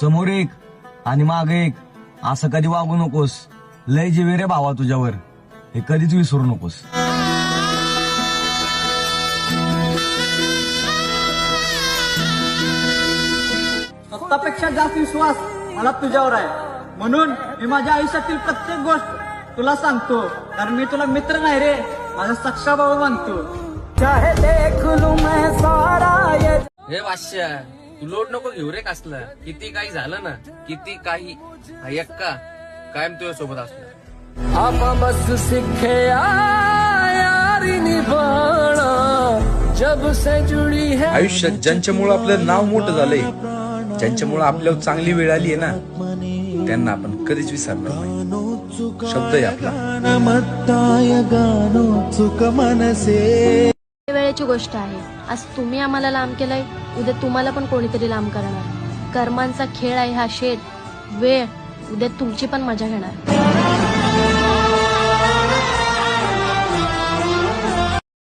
समोर एक आणि मागे एक. असं कधी वागू नकोस. लय जीवे रे भावा तुझ्यावर. हे कधीच विसरू नकोस. स्वतःपेक्षा जास्त विश्वास मला तुझ्यावर आहे. म्हणून मी माझ्या आयुष्यातील प्रत्येक गोष्ट तुला सांगतो. कारण मी तुला मित्र नाही रे. माझा सक्षा भाऊ मानतो. चाहे देख लू मैं सारा ये हे वाश्य तू लोड नको घेऊ रे कसला. किती काही झालं ना किती काही हा एक्का कायम तुझ्या सोबत असणार आप बस सीखे यारी निभाना जब से जुड़ी है आयुष्यात ज्यांच्यामुळे आपलं नाव मोठं झालंय ज्यांच्यामुळे आपल्यावर चांगली वेळ आली आहे ना त्यांना आपण कधीच विसरणार नाही. शब्द आहे आपला. वेळेची गोष्ट आहे. आज तुम्ही आम्हाला लांब केलंय उद्या तुम्हाला पण कोणीतरी लांब करणार. कर्मांचा खेळ आहे हा शेत. वेळ उद्या तुमची पण मजा घेणार.